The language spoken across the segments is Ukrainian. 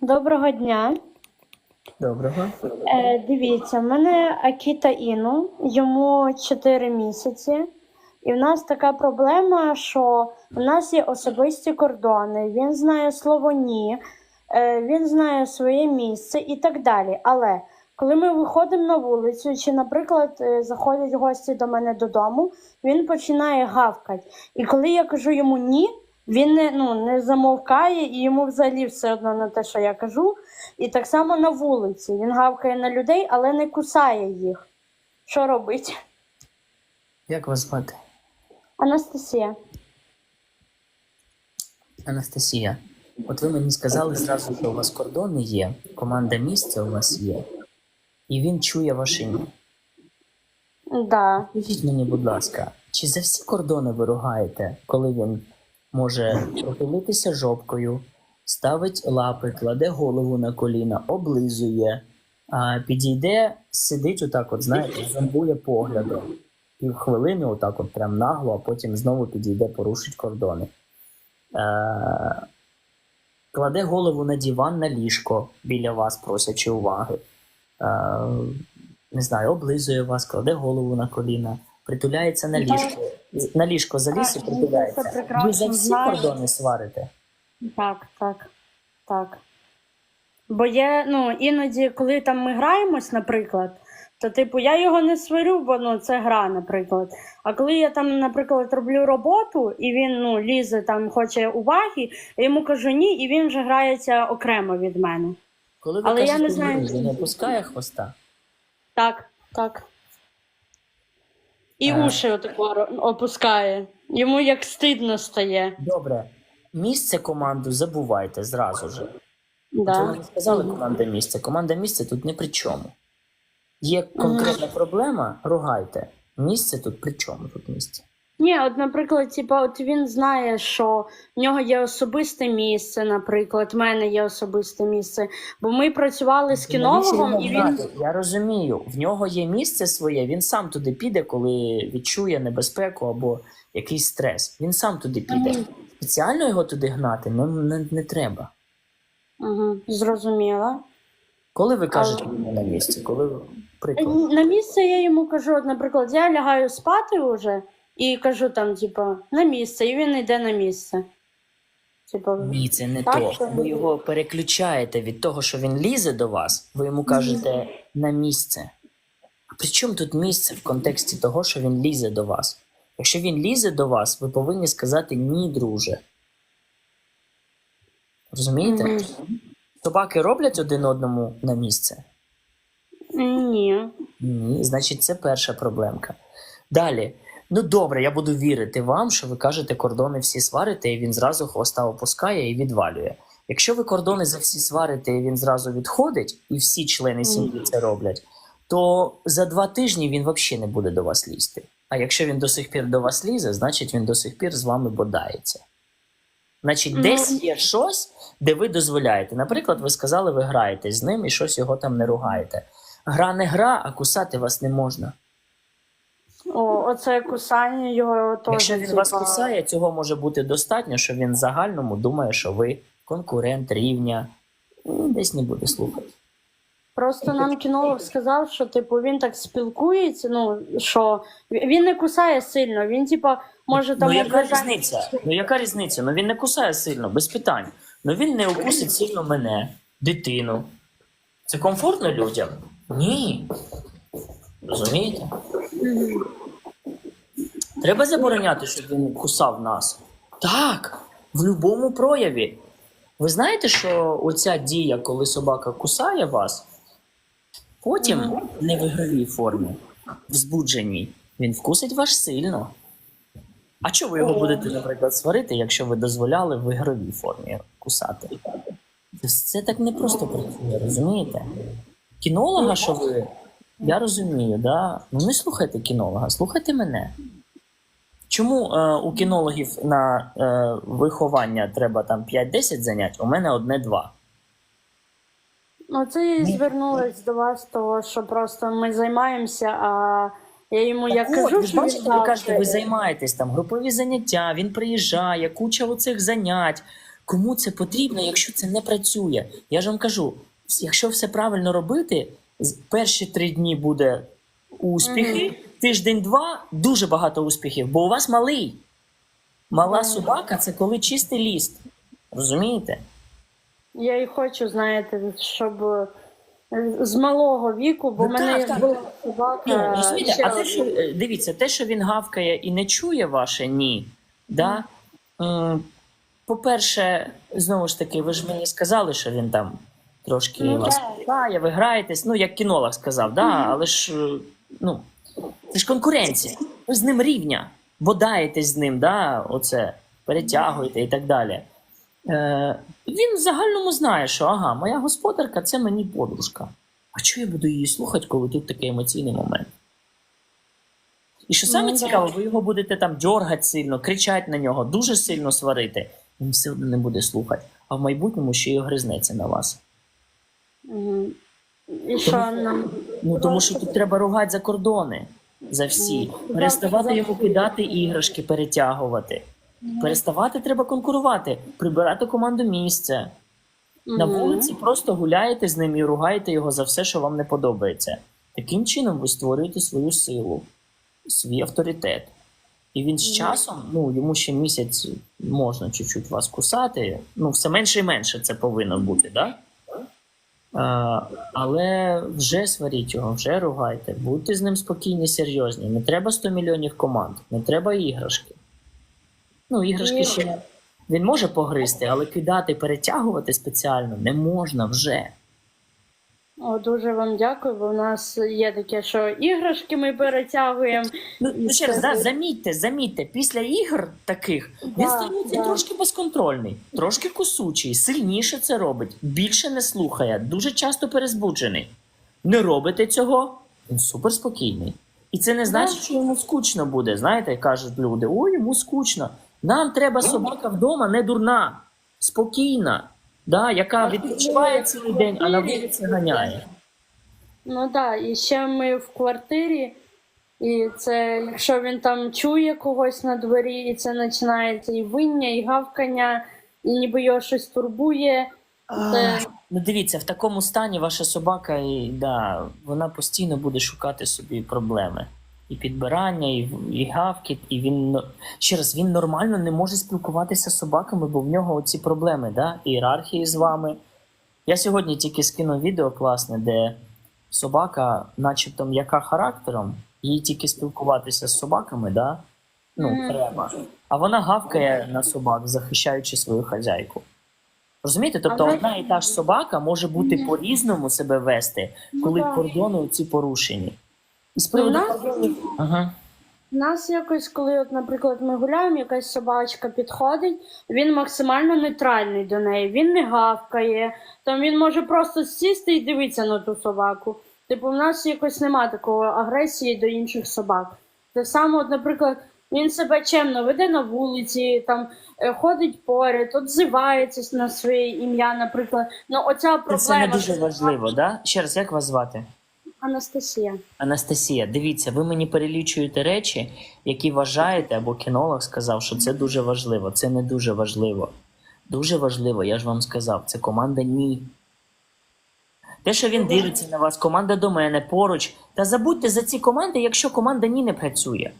Доброго дня. Доброго. Е, дивіться, в мене Акіта Іну, йому 4 місяці. І в нас така проблема, що в нас є особисті кордони. Він знає слово ні, е, він знає своє місце і так далі. Але коли ми виходимо на вулицю, чи, наприклад, е, заходять гості до мене додому, він починає гавкати. І коли я кажу йому ні, він не, ну, не замовкає, і йому взагалі все одно на те, що я кажу. І так само на вулиці. Він гавкає на людей, але не кусає їх. Що робить? Як вас звати? Анастасія. Анастасія. От ви мені сказали зразу, що у вас кордони є, команда місця у вас є, і він чує ваше ні. Да. Скажіть мені, будь ласка, чи за всі кордони ви ругаєте, коли він може притулитися жопкою, ставить лапи, кладе голову на коліна, облизує, а підійде, сидить отак, от, знаєте, зомбує поглядом. Півхвилини, отак, от прям нагло, а потім знову підійде, порушить кордони. Е- кладе голову на диван на ліжко біля вас, просячи уваги. Е- не знаю, облизує вас, кладе голову на коліна, притуляється на ліжко. На ліжко заліз і притуляється. Ви за всі кордони сварите? Так, так, так. Бо є, ну, іноді, коли там ми граємось, наприклад, то типу я його не сварю, бо ну, це гра, наприклад. А коли я там, наприклад, роблю роботу, і він ну, лізе там, хоче уваги, я йому кажу ні, і він вже грається окремо від мене. Коли ви Але я не знаю, він не опускає хвоста. Так, так. І А. уші отако опускає. Йому як стидно стає. Добре. Місце команду забувайте зразу ж. Да. Ви не сказали команда місце. Команда місце тут не при чому. Є конкретна проблема, ругайте. Місце тут при чому тут місце? Ні, от, наприклад, типа, от він знає, що в нього є особисте місце, наприклад, в мене є особисте місце. Бо ми працювали з кінологом, і він? Я розумію, в нього є місце своє, він сам туди піде, коли відчує небезпеку або якийсь стрес. Він сам туди піде. Мгм. Спеціально його туди гнати ну, не, не треба. угу, зрозуміла. Коли ви кажете йому на місці, коли приклад. На місце я йому кажу, от, наприклад, я лягаю спати вже і кажу там, типа, на місце, і він йде на місце. Типа, Ні, це не Так, то. Ви його переключаєте від того, що він лізе до вас, ви йому кажете на місце. А при чому тут місце в контексті того, що він лізе до вас? Якщо він лізе до вас, ви повинні сказати ні, друже. Розумієте? Мгм. Собаки роблять один одному на місце? ні. Ні, значить, це перша проблемка. Далі. Ну добре, я буду вірити вам, що ви кажете, кордони всі сварите, і він зразу хвоста опускає і відвалює. Якщо ви кордони за всі сварите, і він зразу відходить, і всі члени сім'ї це роблять, то за два тижні він взагалі не буде до вас лізти. А якщо він до сих пір до вас лізе, значить він до сих пір з вами бодається. Значить, Ну, десь є щось, де ви дозволяєте. Наприклад, ви сказали, ви граєте з ним і щось його там не ругаєте. Гра не гра, а кусати вас не можна. О, оце кусання його теж. Якщо він вас кусає, цього може бути достатньо, що він в загальному думає, що ви конкурент рівня. І десь не буде слухати. Просто нам кінолог сказав, що типу він так спілкується. Ну що він не кусає сильно. Він типа може там ну яка ображати- різниця? Ну яка різниця? Ну він не кусає сильно, без питань. Ну він не укусить сильно мене, дитину. Це комфортно людям? Ні. Розумієте? Треба забороняти, щоб він кусав нас. Так, в будь-якому прояві. Ви знаєте, що оця дія, коли собака кусає вас, потім не в ігровій формі, в збудженій, він вкусить вас сильно. А чого ви його будете, наприклад, сварити, якщо ви дозволяли в ігровій формі кусати? Це, це так не просто працює, розумієте? Кінолога, що ви, я розумію, да? ну не слухайте кінолога, слухайте мене. Чому е, у кінологів на е, виховання треба там 5-10 занять, у мене одне-два. Ну це і звернулась до вас, того що просто ми займаємося, а я йому як Так кажу, ви що бачите, ви кажете, ви займаєтесь там групові заняття, він приїжджає, куча оцих занять. Кому це потрібно, якщо це не працює? Я ж вам кажу, якщо все правильно робити, перші три дні буде успіхи, тиждень-два дуже багато успіхів, бо у вас малий. Мала Мгм. собака це коли чистий ліст. Розумієте? Я і хочу, знаєте, щоб е, з малого віку, бо в Ну, мене так, так. була собака. Ну, а те, що, е, дивіться, те, що він гавкає і не чує ваше ні. Да? М, По-перше, знову ж таки, ви ж мені сказали, що він там трошки Ну, вас питає, ви граєтесь, ну, як кінолог сказав, да? але ж е, ну, це ж конкуренція. Ви з ним рівня, бодаєтесь з ним, да? оце, перетягуєте і так далі. Е, він в загальному знає, що ага, моя господарка це мені подружка. А чого я буду її слухати, коли тут такий емоційний момент? І що саме Ну, цікаво, ви його будете там дьоргати сильно, кричати на нього, дуже сильно сварити. Він все одно не буде слухати. А в майбутньому ще й огризнеться на вас. І що нам Ну тому що тут треба ругати за кордони за всі. Переставати так, йому кидати іграшки, перетягувати. Переставати треба конкурувати, прибирати команду місце. На вулиці просто гуляєте з ним і ругаєте його за все, що вам не подобається. Таким чином ви створюєте свою силу, свій авторитет. І він з часом, ну йому ще місяць можна чуть-чуть вас кусати. Ну, все менше і менше це повинно бути, да? Але вже сваріть його, вже ругайте, будьте з ним спокійні, серйозні. Не треба 100 мільйонів команд, не треба іграшки. Ну, іграшки ще він може погризти, але кидати, перетягувати спеціально не можна вже. О, дуже вам дякую, бо в нас є таке, що іграшки ми перетягуємо. Ну, ну ще раз, да, замітьте, замітьте, після ігор таких він Да, стається да. трошки безконтрольний, трошки кусучий, сильніше це робить, більше не слухає, дуже часто перезбуджений. Не робите цього, він супер спокійний. І це не значить, що йому скучно буде. Знаєте, кажуть люди: ой, йому скучно. Нам треба собака вдома не дурна, спокійна, да, яка відпочиває цілий день, а на вулиці ганяє. Ну так, да, і ще ми в квартирі, і це якщо він там чує когось на дворі, і це починається і виння, і гавкання, і ніби його щось турбує. Це Ну, дивіться, в такому стані ваша собака, і, да, вона постійно буде шукати собі проблеми. І підбирання, і, і гавкіт, і він ще раз він нормально не може спілкуватися з собаками, бо в нього оці проблеми, да? ієрархії з вами. Я сьогодні тільки скинув відео класне, де собака, начебто м'яка характером, їй тільки спілкуватися з собаками, да? ну, треба. А вона гавкає на собак, захищаючи свою хазяйку. Розумієте? Тобто одна і та ж собака може бути по-різному себе вести, Ну, коли кордони ці порушені. З приводу Ну, нас- кордонів. Ага. У нас якось, коли, от, наприклад, ми гуляємо, якась собачка підходить, він максимально нейтральний до неї. Він не гавкає, там він може просто сісти і дивитися на ту собаку. Типу, в нас якось нема такої агресії до інших собак. Так само, от, наприклад, він себе чемно веде на вулиці, там е, ходить поряд, отзивається на своє ім'я, наприклад. Ну, оця проблема. Це не дуже важливо, да? Ще раз, як вас звати? Анастасія. Анастасія, дивіться, ви мені перелічуєте речі, які вважаєте, або кінолог сказав, що це дуже важливо. Це не дуже важливо. Дуже важливо, я ж вам сказав, це команда ні. Те, що він дивиться на вас, команда до мене поруч. Та забудьте за ці команди, якщо команда ні не працює.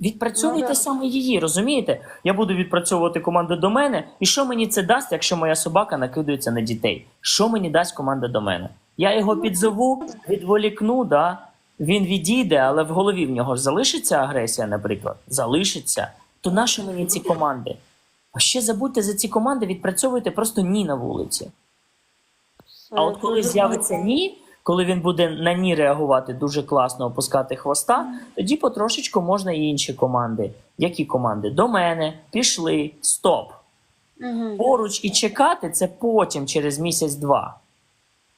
Відпрацьовуйте Ну, да. саме її, розумієте? Я буду відпрацьовувати команду до мене, і що мені це дасть, якщо моя собака накидується на дітей? Що мені дасть команда до мене? Я його підзову, відволікну, да? він відійде, але в голові в нього ж залишиться агресія, наприклад, залишиться. То нащо мені ці команди? А ще забудьте за ці команди, відпрацьовуйте просто ні на вулиці. А от коли з'явиться ні, коли він буде на ні реагувати дуже класно, опускати хвоста, тоді потрошечку можна і інші команди. Які команди? До мене, пішли, стоп. Поруч і чекати це потім, через місяць-два.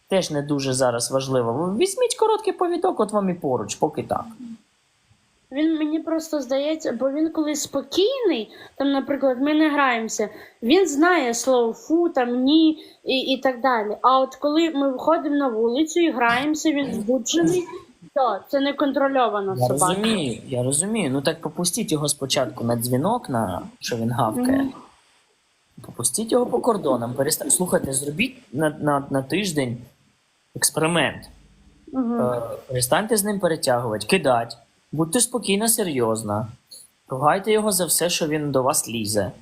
Теж не дуже зараз важливо. Візьміть короткий повідок, от вам і поруч, поки так. Він мені просто здається, бо він коли спокійний, там, наприклад, ми не граємося, він знає слово фу, там ні і, і так далі. А от коли ми виходимо на вулицю і граємося, він збуджений, то це неконтрольована Я собака. розумію, я розумію. Ну так попустіть його спочатку на дзвінок, на що він гавкає. Мгм. Попустіть його по кордонам. Переста... Слухайте, зробіть на, на, на тиждень експеримент. Угу. Перестаньте з ним перетягувати, кидати. Будьте спокійна, серйозна. Ругайте його за все, що він до вас лізе.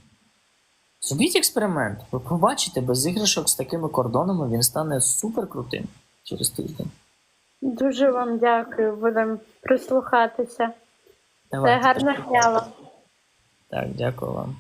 Зробіть експеримент. Ви побачите, без іграшок з такими кордонами він стане супер крутим через тиждень. Дуже вам дякую, будемо прислухатися. Це гарна вам. Так, дякую вам.